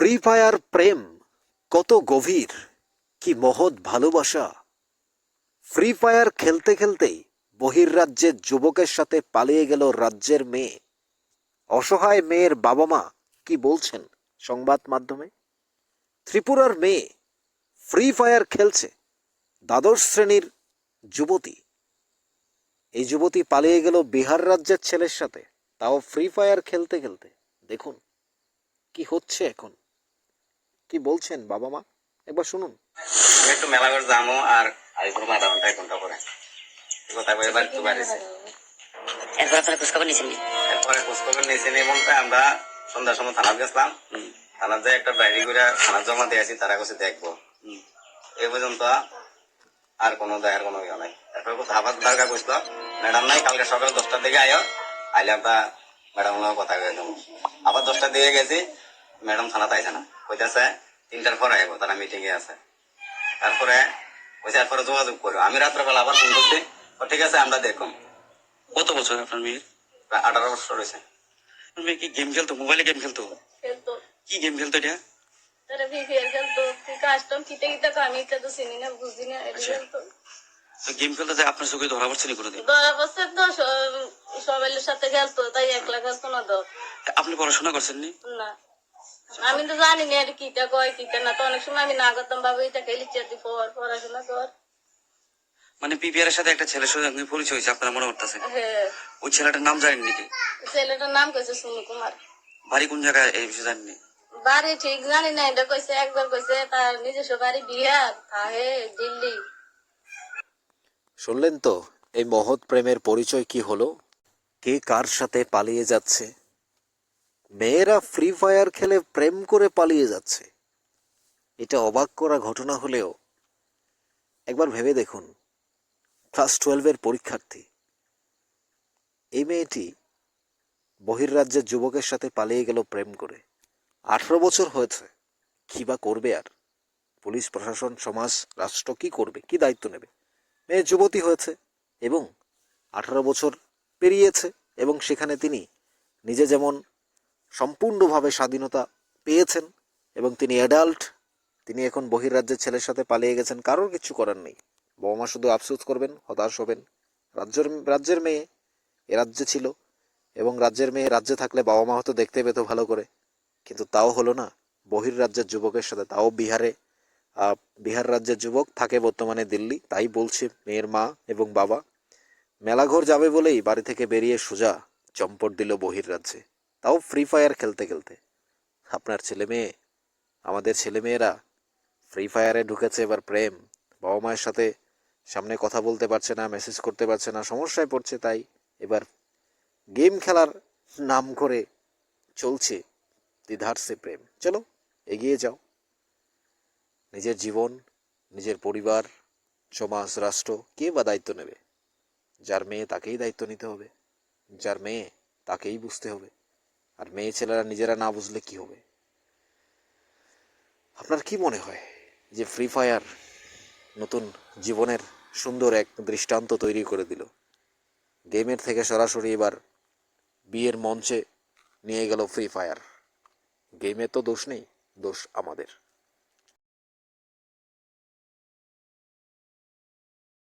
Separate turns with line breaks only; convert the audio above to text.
Free fire প্রেম কত গভীর, কি মহৎ ভালোবাসা। ফ্রি ফায়ার খেলতে খেলতেই বহির্রাজ্যের যুবকের সাথে পালিয়ে গেল রাজ্যের মেয়ে। অসহায় মেয়ের বাবা মা কি বলছেন সংবাদ মাধ্যমে? ত্রিপুরার মেয়ে ফ্রি ফায়ার খেলছে দ্বাদশ শ্রেণির যুবতী। এই যুবতী পালিয়ে গেল বিহার রাজ্যের ছেলের সাথে, তাও ফ্রি ফায়ার খেলতে খেলতে। দেখুন, কি হচ্ছে এখন? কি বলছেন বাবা মা? একবার শুনুন।
আমি একটু মেলাঘর যাব আর ঘণ্টা করে কথা বলে এবার একটু বাড়িছে
এরপর আপনারা খোঁজখবর নিয়েছেন নি?
এরপরে খোঁজখবর নিয়েছি নিয়ে বলতে আমরা সন্ধ্যার সময় থানা গেছিলাম। থানা যে একটা ডায়েরি করে থানা জমা দিয়েছি তারা কাছে দেখব। এই পর্যন্ত আর কোনো দেখার কোনো ইয়ে নাই। এরপর আবার দরকার বুঝলো ম্যাডাম নাই কালকে সকাল দশটার দিকে আয়ো আইলে আমরা ম্যাডাম কথা কয়ে দেবো। আবার দশটার দিকে গেছি ম্যাডাম থানাতে আইছে না। কইতেছে তিনটার পর আইবো তারা মিটিং এ আছে। তারপরে ওই তারপরে যোগাযোগ করো। আমি রাত্রেবেলা আবার ফোন করছি। ও ঠিক আছে আমরা দেখুন
কত বছর আপনার মেয়ের?
প্রায় আঠারো বছর হয়েছে।
মেয়ে কি গেম খেলতো? মোবাইলে গেম খেলতো?
খেলতো।
কি গেম খেলতো এটা? গেম খেলতে। যে আপনার চোখে ধরা পড়ছে নি কোনোদিন?
ধরা বছর তো স- সবাই সাথে খেলতো তাই একলা খেলতো না তো।
আপনি পড়াশোনা করছেন না।
আমি তো জানি না এটা কিটা কয় কিটা না। তো অনেক সময় আমি না করতাম বাবু এটা খেলি চেতি পর পড়াশোনা কর।
মানে পিপিআর এর সাথে একটা ছেলের সাথে আপনি পরিচয় হয়েছে আপনার মনে করতেছে
হ্যাঁ।
ওই ছেলেটার নাম জানেন নাকি?
ছেলেটার নাম কইছে সুনু কুমার।
বাড়ি কোন জায়গায় এই বিষয়ে জানেননি
বাড়ি ঠিক জানি না এটা কইছে একবার কইছে তার নিজস্ব বাড়ি বিহার তাহে দিল্লি।
শুনলেন তো এই মহৎ প্রেমের পরিচয় কি হলো? কে কার সাথে পালিয়ে যাচ্ছে? মেয়েরা ফ্রি ফায়ার খেলে প্রেম করে পালিয়ে যাচ্ছে। এটা অবাক করা ঘটনা হলেও, একবার ভেবে দেখুন ক্লাস টুয়েলভের পরীক্ষার্থী। এই মেয়েটি বহির্রাজ্যের যুবকের সাথে পালিয়ে গেল প্রেম করে। আঠারো বছর হয়েছে, কি বা করবে আর? পুলিশ, প্রশাসন, সমাজ, রাষ্ট্র কি করবে, কি দায়িত্ব নেবে? মেয়ে যুবতী হয়েছে এবং আঠারো বছর পেরিয়েছে এবং সেখানে তিনি নিজে যেমন সম্পূর্ণভাবে স্বাধীনতা পেয়েছেন এবং তিনি অ্যাডাল্ট তিনি এখন বহির্রাজ্যের ছেলের সাথে পালিয়ে গেছেন, কারোর কিছু করার নেই। বাবা মা শুধু আফসোস করবেন, হতাশ হবেন। রাজ্যের রাজ্যের মেয়ে এ রাজ্যে ছিল এবং রাজ্যের মেয়ে রাজ্যে থাকলে বাবা মা হয়তো দেখতে পেত ভালো করে। কিন্তু তাও হলো না, বহির্রাজ্যের যুবকের সাথে, তাও বিহারে বিহার রাজ্যের যুবক থাকে বর্তমানে দিল্লি, তাই বলছে মেয়ের মা এবং বাবা। মেলাঘর যাবে বলেই বাড়ি থেকে বেরিয়ে সোজা চম্পট দিল বহির্রাজ্যে। তাও ফ্রি ফায়ার খেলতে খেলতে। আপনার ছেলে মেয়ে, আমাদের ছেলে মেয়েরা ফ্রি ফায়ারে ঢুকেছে এবার প্রেম। বাবা মায়ের সাথে সামনে কথা বলতে পারছে না মেসেজ করতে পারছে না, সমস্যায় পড়ছে তাই এবার গেম খেলার নাম করে চলছে দ্বিধার্সে প্রেম। চলো, এগিয়ে যাও। নিজের জীবন, নিজের পরিবার, সমাজ, রাষ্ট্র, কে বা দায়িত্ব নেবে? যার মেয়ে তাকেই দায়িত্ব নিতে হবে, যার মেয়ে তাকেই বুঝতে হবে। আর মেয়ে ছেলেরা নিজেরা না বুঝলে কি হবে? আপনার কি মনে হয় যে ফ্রি ফায়ার নতুন জীবনের সুন্দর এক দৃষ্টান্ত তৈরি করে দিল? গেমের থেকে সরাসরি এবার বিয়ের মঞ্চে নিয়ে গেল ফ্রি ফায়ার গেমে তো দোষ নেই, দোষ আমাদের।